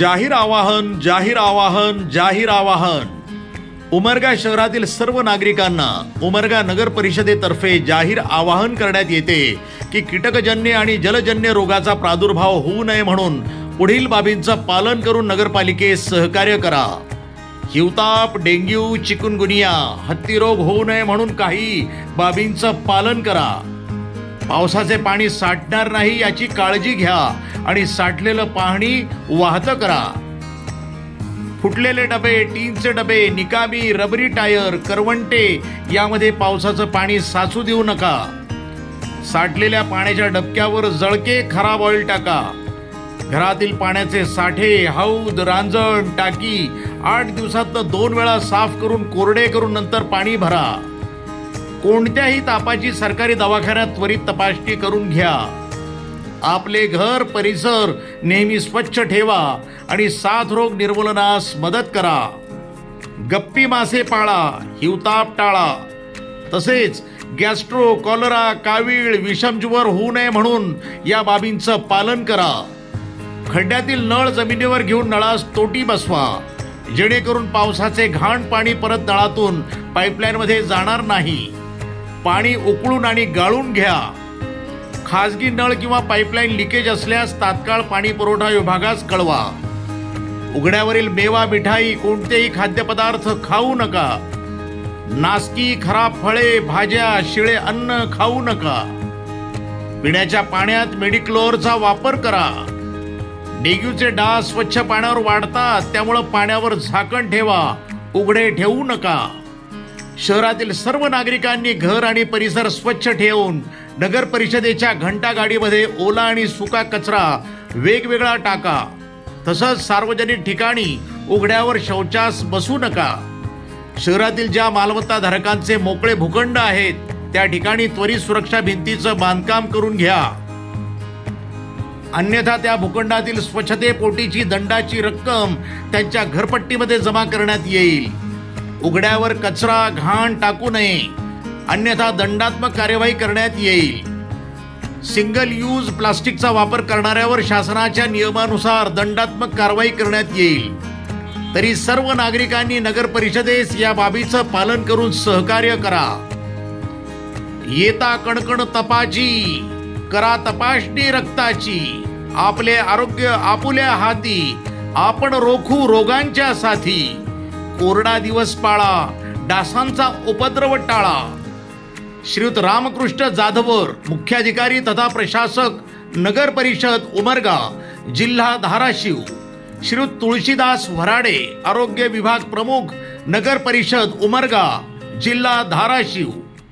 जाहीर आवाहन जाहीर आवाहन जाहीर आवाहन. उमरगा शहरातील सर्व नागरिकांना उमरगा नगर परिषदेतर्फे जाहीर आवाहन करण्यात येते की कीटकजन्य आणि जलजन्य रोगाचा प्रादुर्भाव होऊ नये म्हणून पुढील बाबींचं पालन करून नगरपालिकेस सहकार्य करा. हिवताप डेंग्यू चिकुनगुनिया हत्तीरोग होऊ नये म्हणून काही बाबींचं पालन करा. पावसाचे पाणी साठणार नाही याची काळजी घ्या. आणि साठलेलं पाहणी वाहतं करा. फुटलेले डबे टीनचे डबे निकामी रबरी टायर करवंटे यामध्ये पावसाचं पाणी साचू देऊ नका. साठलेल्या पाण्याच्या डबक्यावर जळके खराब ऑइल टाका. घरातील पाण्याचे साठे हौद रांजण टाकी आठ दिवसात दोन वेळा साफ करून कोरडे करून नंतर पाणी भरा. कोणत्याही तापाची सरकारी दवाखान्यात त्वरित तपासणी करून घ्या. आपले घर परिसर नेहमी स्वच्छ ठेवा आणि साथरोग निर्मूलनास मदत करा. गप्पी मासे पाळा हिवताप टाळा. तसेच गॅस्ट्रो कॉलरा कावीळ विषमज्वर होऊ नये म्हणून या बाबींचं पालन करा. खड्ड्यातील नळ जमिनीवर घेऊन नळास तोटी बसवा. जेणेकरून पावसाचे घाण पाणी परत नळातून पाईपलाईनमध्ये जाणार नाही. पाणी उकळून आणि गाळून घ्या. खाजगी नळ किंवा पाईपलाईन लिकेज असल्यास तात्काळ पाणी पुरवठा विभागास कळवा. उघड्यावरील मेवा मिठाई कोणतेही खाद्यपदार्थ खाऊ नका. नासकी खराब फळे भाज्या शिळे अन्न खाऊ नका. पिण्याच्या पाण्यात मेडिक्लोअरचा वापर करा. डेंग्यूचे डास स्वच्छ पाण्यावर वाढतात त्यामुळं पाण्यावर झाकण ठेवा. उघडे ठेवू नका. शहरातील सर्व नागरिकांनी घर आणि परिसर स्वच्छ ठेवून नगर परिषदेच्या घंटा गाडीमध्ये ओला आणि सुका कचरा वेगवेगळा टाका. तसंच सार्वजनिक ठिकाणी उघड्यावर शौचास बसू नका. शहरातील ज्या मालमत्ता धारकांचे मोकळे भूखंड आहेत त्या ठिकाणी त्वरित सुरक्षा भिंतीचं बांधकाम करून घ्या. अन्यथा त्या भूखंडातील स्वच्छतेपोटीची दंडाची रक्कम त्यांच्या घरपट्टीमध्ये जमा करण्यात येईल. उघड्यावर कचरा घाण टाकू नये. अन्यथा दंडात्मक कार्यवाही करण्यात येईल. सिंगल यूज प्लास्टिकचा वापर करणाऱ्यावर शासनाच्या नियमानुसार दंडात्मक कारवाई करण्यात येईल. तरी सर्व नागरिकांनी नगर परिषदेस या बाबीचं पालन करून सहकार्य करा. येता कणकण तपाची करा तपासणी रक्ताची. आपले आरोग्य आपुल्या हाती आपण रोखू रोगांच्या साथी. कोरडा दिवस पाळा डासांचा उपद्रव टाळा. श्रीयुत रामकृष्ण जाधवर मुख्याधिकारी तथा प्रशासक नगर परिषद उमरगा जिल्हा धाराशिव. श्रीयुत तुळशीदास वराडे आरोग्य विभाग प्रमुख नगर परिषद उमरगा जिल्हा धाराशिव.